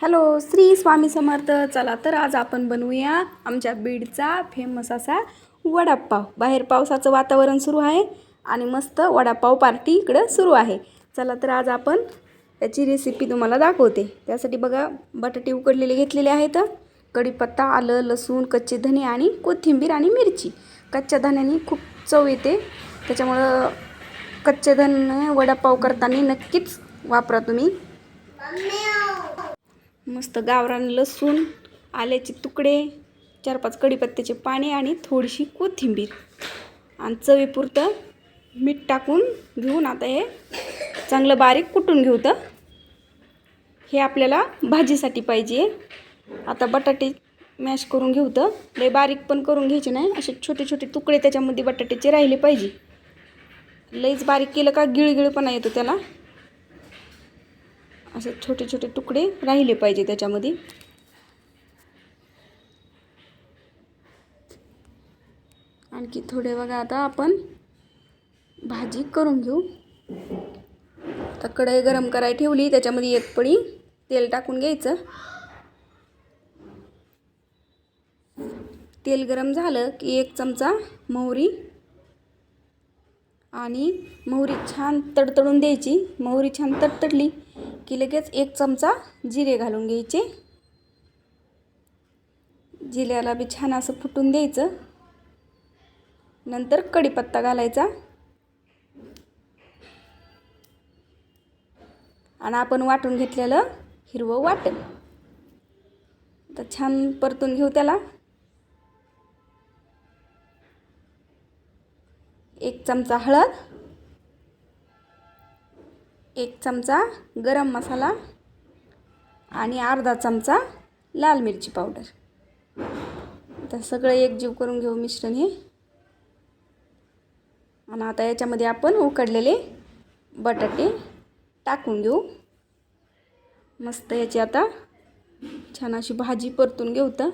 Hello Shri Swami Samarth. चला तर आज आपण बनवूया आमच्या बीडचा फेमस असा वडापाव. बाहेर पावसाचं वातावरण सुरू आहे आणि मस्त वडापाव पार्टी इकडं सुरू आहे. चला तर आज आपण त्याची रेसिपी तुम्हाला दाखवते. त्यासाठी बघा बटाटे उकडलेले घेतलेले आहेत. कढीपत्ता आलं लसूण कच्चे धने आणि कोथिंबीर आणि मिरची. कच्च्या धन्याने खूप चव येते. त्याच्यामुळं कच्चे धने वडापाव करताना नक्कीच वापरा तुम्ही. मस्त गावरान लसूण आल्याचे तुकडे चार पाच कढीपत्त्याचे पाणी आणि थोडीशी कोथिंबीर. आणि चवीपुरतं मीठ टाकून घेऊन आता हे चांगलं बारीक कुटून घेऊ तर. हे आपल्याला भाजीसाठी पाहिजे. आता बटाटे मॅश करून घेऊ तर. लय बारीक पण करून घ्यायचे नाही. असे छोटे छोटे तुकडे त्याच्यामध्ये बटाट्याचे राहिले पाहिजे. लईच बारीक केलं का गिळगिळपणा येतो त्याला. असे छोटे छोटे तुकडे राहिले पाहिजे त्याच्यामध्ये. आणखी थोडे बघा आता आपण भाजी करून घेऊ. आता कढई गरम करायला ठेवली त्याच्यामध्ये एक पळी तेल टाकून घ्यायचं. तेल गरम झालं की एक चमचा मोहरी आणि मोहरी छान तडतडून द्यायची. मोहरी छान तडतडली की लगेच एक चमचा जिरे घालून घ्यायचे. जिऱ्याला बी छान असं फुटून द्यायचं. नंतर कढीपत्ता घालायचा. आणि आपण वाटून घेतलेलं हिरवं वाटण. तर छान परतून घेऊ त्याला. एक चमचा हळद एक चमचा गरम मसाला आणि अर्धा चमचा लाल मिरची पावडर. तर सगळं एकजीव करून घेऊ मिश्रण हे. आणि आता याच्यामध्ये आपण उकडलेले बटाटे टाकून घेऊ. मस्त याची आता छान अशी भाजी परतून घेऊ तर.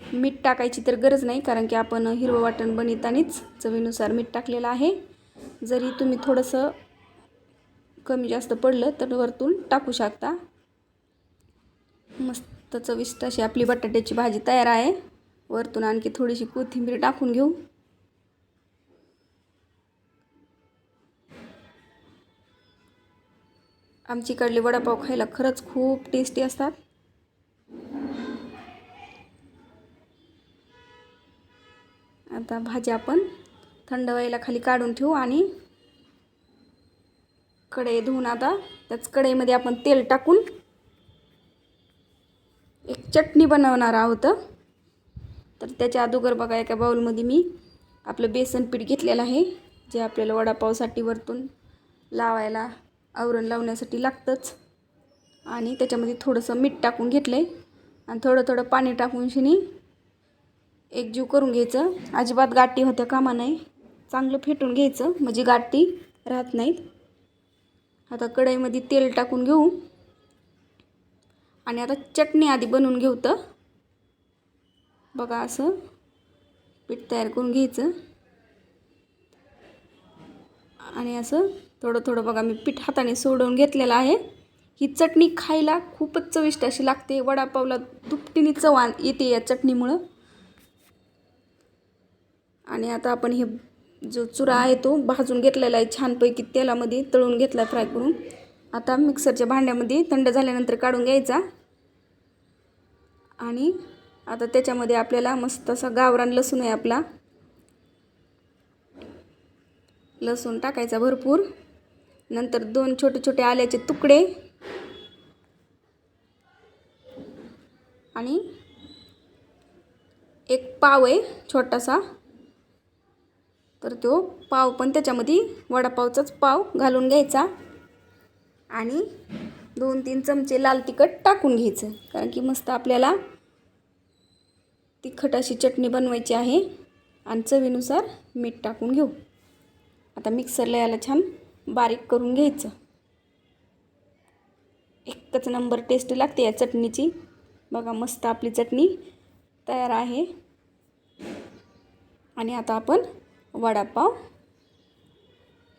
मीठ टाकायची तर गरज नाही कारण की आपण हिरवं वाटण बनवतानीच चवीनुसार मीठ टाकलेलं आहे. जरी तुम्ही थोडंसं कमी जास्त पडलं तर वरतून टाकू शकता. मस्त चविष्ट अशी आपली बटाट्याची भाजी तयार आहे. वरतून आणखी थोडीशी कोथिंबीर टाकून घेऊ. आमच्याकडले वडापाव खायला खरंच खूप टेस्टी असतात. आता भाजी आपण थंड व्हायला खाली काढून ठेवू आणि कढई धुवून आता त्याच कढईमध्ये आपण तेल टाकून एक चटणी बनवणार आहोत. तर त्याच्या अगोदर बघा एका बाऊलमध्ये मी आपलं बेसन पीठ घेतलेलं आहे जे आपल्याला वडापावसाठी वरतून लावायला आवरण लावण्यासाठी लागतंच. आणि त्याच्यामध्ये थोडंसं मीठ टाकून घेतलं आहे आणि थोडं थोडं पाणी टाकून शिनी एकजीव करून घ्यायचं. अजिबात गाठी होत्या कामा नाही. चांगलं फेटून घ्यायचं. म्हणजे गाठी राहत नाहीत. आता कढईमध्ये तेल टाकून घेऊ. आणि आता चटणी आधी बनवून घेऊ तर. बघा असं पीठ तयार करून घ्यायचं. आणि असं थोडं थोडं बघा मी पीठ हाताने सोडवून घेतलेलं आहे. ही चटणी खायला खूपच चविष्ट अशी लागते. वडापावला दुपटीने चव येते या चटणीमुळं. आणि आता आपण हे जो चुरा आहे तो भाजून घेतलेला आहे छानपैकी तेलामध्ये तळून घेतला फ्राय करून. आता मिक्सरच्या भांड्यामध्ये थंड झाल्यानंतर काढून घ्यायचा. आणि आता त्याच्यामध्ये आपल्याला मस्त असा गावरान लसूण आहे आपला. लसूण टाकायचा भरपूर. नंतर दोन छोटे छोटे आल्याचे तुकडे. आणि एक पाव आहे छोटासा. तर तो पाव पण त्याच्यामध्ये वडापावचाच पाव घालून घ्यायचा. आणि दोन तीन चमचे लाल तिखट टाकून घ्यायचं. कारण की मस्त आपल्याला तिखट अशी चटणी बनवायची आहे. आणि चवीनुसार मीठ टाकून घेऊ. आता मिक्सरला याला छान बारीक करून घ्यायचं. एकच नंबर टेस्ट लागते या चटणीची. बघा मस्त आपली चटणी तयार आहे. आणि आता आपण वडापाव.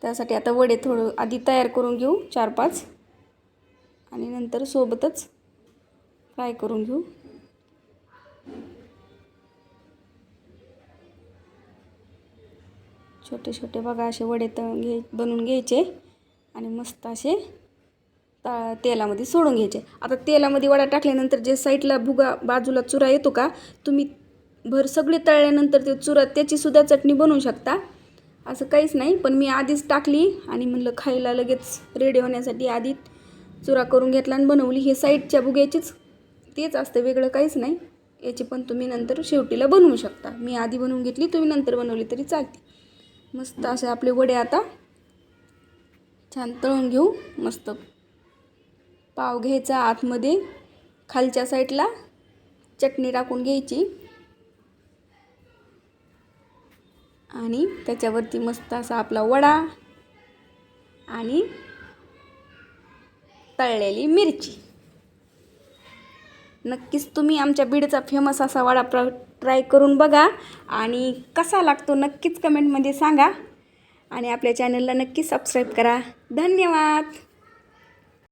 त्यासाठी आता वडे थोडं आधी तयार करून घेऊ चार पाच आणि नंतर सोबतच फ्राय करून घेऊ. छोटे छोटे बघा असे वडे तर घे बनवून घ्यायचे. आणि मस्त असे ता तेलामध्ये सोडून घ्यायचे. आता तेलामध्ये वडा टाकल्यानंतर जे साईडला भुगा बाजूला चुरा येतो का तुम्ही भर सगळे तळल्यानंतर ते चुरा त्याचीसुद्धा चटणी बनवू शकता. असं काहीच नाही पण मी आधीच टाकली आणि म्हणलं खायला लगेच रेडी होण्यासाठी आधी चुरा करून घेतला आणि बनवली. हे साईडच्या भुग्याचीच तेच असतं वेगळं काहीच नाही. याची पण तुम्ही नंतर शेवटीला बनवू शकता. मी आधी बनवून घेतली तुम्ही नंतर बनवली तरी चालते. मस्त असे आपले वडे आता छान तळून घेऊ. मस्त पाव घ्यायचा आतमध्ये खालच्या साईडला चटणी टाकून घ्यायची. आणि त्याच्यावरती मस्त असा आपला वडा आणि तळलेली मिरची. नक्कीच तुम्ही आमच्या बीडचा फेमस असा वडा प्र ट्राय करून बघा आणि कसा लागतो नक्कीच कमेंटमध्ये सांगा. आणि आपल्या चॅनलला नक्की सबस्क्राईब करा. धन्यवाद!